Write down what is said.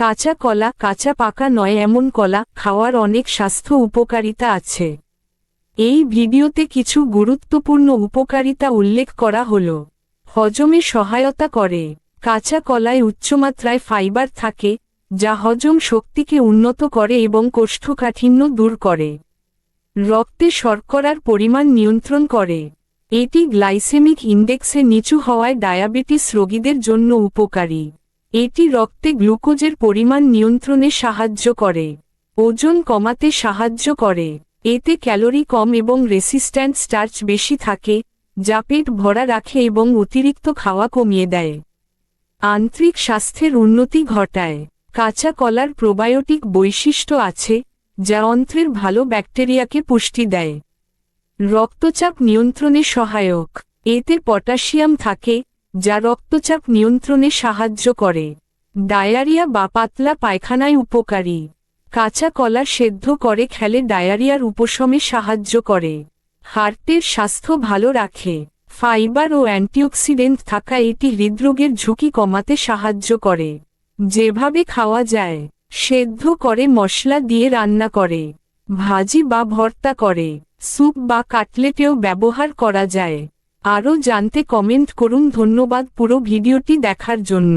কাঁচা কলা, কাঁচা পাকা নয়, এমন কলা খাওয়ার অনেক স্বাস্থ্য উপকারিতা আছে। এই ভিডিওতে কিছু গুরুত্বপূর্ণ উপকারিতা উল্লেখ করা হল। হজমে সহায়তা করে। কাঁচা কলায় উচ্চমাত্রায় ফাইবার থাকে, যা হজম শক্তিকে উন্নত করে এবং কোষ্ঠকাঠিন্য দূর করে। রক্তে শর্করার পরিমাণ নিয়ন্ত্রণ করে। এটি গ্লাইসেমিক ইন্ডেক্সে নিচু হওয়ায় ডায়াবেটিস রোগীদের জন্য উপকারী। এটি রক্তে গ্লুকোজের পরিমাণ নিয়ন্ত্রণে সাহায্য করে, ওজন কমাতে সাহায্য করে, এতে ক্যালোরি কম এবং রেসিস্ট্যান্ট স্টার্চ বেশি থাকে, যা পেট ভরা রাখে এবং অতিরিক্ত খাওয়া কমিয়ে দেয়। আন্ত্রিক স্বাস্থ্যের উন্নতি ঘটায়। কাঁচা কলার প্রোবায়োটিক বৈশিষ্ট্য আছে, যা অন্ত্রের ভালো ব্যাকটেরিয়াকে পুষ্টি দেয়। রক্তচাপ নিয়ন্ত্রণে সহায়ক। এতে পটাশিয়াম থাকে যা রক্তচাপ নিয়ন্ত্রণে সাহায্য করে। ডায়ারিয়া বা পাতলা পায়খানায় উপকারী। কাঁচা কলা সেদ্ধ করে খেলে ডায়ারিয়ার উপশমে সাহায্য করে। হার্টের স্বাস্থ্য ভালো রাখে। ফাইবার ও অ্যান্টিঅক্সিডেন্ট থাকা এটি হৃদরোগের ঝুঁকি কমাতে সাহায্য করে। যেভাবে খাওয়া যায়, সেদ্ধ করে মশলা দিয়ে রান্না করে। ভাজি বা ভর্তা করে। স্যুপ বা কাটলেটেও ব্যবহার করা যায়। আরও জানতে কমেন্ট করুন। ধন্যবাদ পুরো ভিডিওটি দেখার জন্য।